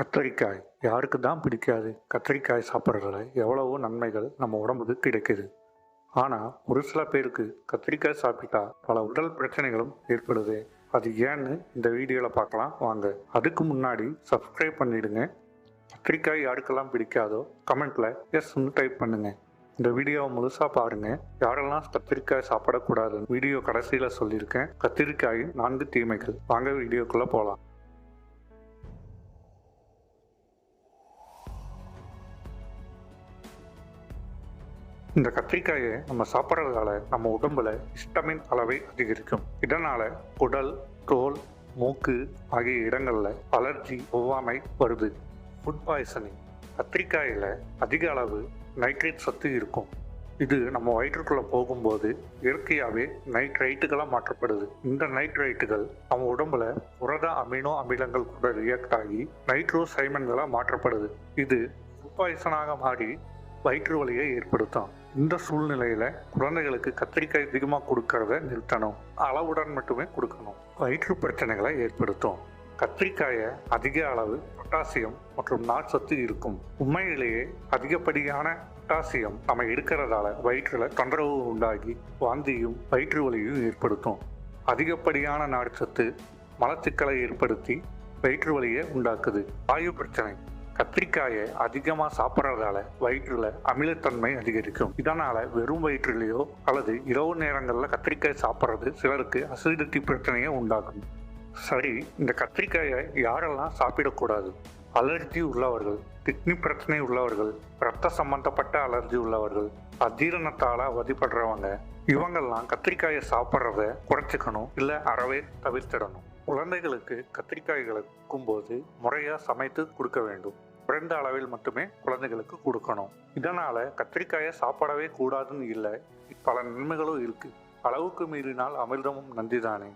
கத்தரிக்காய் யாருக்கு தான் பிடிக்காது. கத்தரிக்காய் சாப்பிட்றதுல எவ்வளவோ நன்மைகள் நம்ம உடம்புக்கு கிடைக்குது. ஆனால் ஒரு சில பேருக்கு கத்திரிக்காய் சாப்பிட்டா பல உடல் பிரச்சனைகளும் ஏற்படுது. அது ஏன்னு இந்த வீடியோவில் பார்க்கலாம். வாங்க. அதுக்கு முன்னாடி சப்ஸ்கிரைப் பண்ணிடுங்க. கத்திரிக்காய் யாருக்கெல்லாம் பிடிக்காதோ கமெண்ட்ல எஸ்ன்னு டைப் பண்ணுங்க. இந்த வீடியோவை முழுசாக பாருங்க. யாரெல்லாம் கத்திரிக்காய் சாப்பிடக்கூடாதுன்னு வீடியோ கடைசியில் சொல்லியிருக்கேன். கத்திரிக்காயின் நான்கு தீமைகள். வாங்க வீடியோக்குள்ளே போகலாம் இந்த கத்திரிக்காயை நம்ம சாப்பிட்றதால நம்ம உடம்புல ஹிஸ்டமின் அளவை அதிகரிக்கும். இதனால குடல் தோல் மூக்கு ஆகிய இடங்களில் அலர்ஜி ஒவ்வாமை வருது. ஃபுட் பாய்சனிங் கத்திரிக்காயில் அதிக அளவு நைட்ரேட் சத்து இருக்கும். இது நம்ம வயிற்றுக்குள்ளே போகும்போது இயற்கையாகவே நைட்ரைட்டுகளாக மாற்றப்படுது. இந்த நைட்ரைட்டுகள் நம்ம உடம்புல புரத அமினோ அமிலங்கள் கூட ரியாக்ட் ஆகி நைட்ரோ சைமன்களாக மாற்றப்படுது. இது ஃபுட் பாய்சனாக மாறி வயிற்று வலியை ஏற்படுத்தும். இந்த சூழ்நிலையில குழந்தைகளுக்கு கத்திரிக்காய் அதிகமாக கொடுக்கறத நிறுத்தணும். அளவுடன் மட்டுமே கொடுக்கணும். வயிற்று பிரச்சனைகளை ஏற்படுத்தும். கத்திரிக்காயை அதிக அளவு பொட்டாசியம் மற்றும் நார்ச்சத்து இருக்கும். உண்மையிலேயே அதிகப்படியான பொட்டாசியம் நம்ம எடுக்கிறதால வயிற்றில் தொந்தரவு உண்டாகி வாந்தியும் வயிற்று வலியும் ஏற்படுத்தும். அதிகப்படியான நார்ச்சத்து மலச்சிக்கலை ஏற்படுத்தி வயிற்று வலியை உண்டாக்குது. வாயு பிரச்சனை. கத்திரிக்காயை அதிகமாக சாப்பிட்றதால வயிற்றில் அமிலத்தன்மை அதிகரிக்கும். இதனால வெறும் வயிற்றிலேயோ அல்லது இரவு நேரங்களில் கத்திரிக்காய் சாப்பிட்றது சிலருக்கு அசிடிட்டி பிரச்சனையை உண்டாகும் சரி இந்த கத்திரிக்காயை யாரெல்லாம் சாப்பிடக்கூடாது? அலர்ஜி உள்ளவர்கள் கிட்னி பிரச்சனை உள்ளவர்கள் ரத்த சம்பந்தப்பட்ட அலர்ஜி உள்ளவர்கள் அஜீரணத்தால் அவதிப்படுறவங்க இவங்கெல்லாம் கத்திரிக்காயை சாப்பிட்றத குறைச்சிக்கணும் இல்லை அறவே தவிர்த்திடணும். குழந்தைகளுக்கு கத்திரிக்காய்களை கொடுக்கும்போது முறையாக சமைத்து கொடுக்க வேண்டும். குறைந்த அளவில் மட்டுமே குழந்தைகளுக்கு கொடுக்கணும். இதனால் கத்திரிக்காயை சாப்பிடவே கூடாதுன்னு இல்லை பல நன்மைகளும் இருக்குது அளவுக்கு மீறினால் அமிர்தமும் நந்திதானே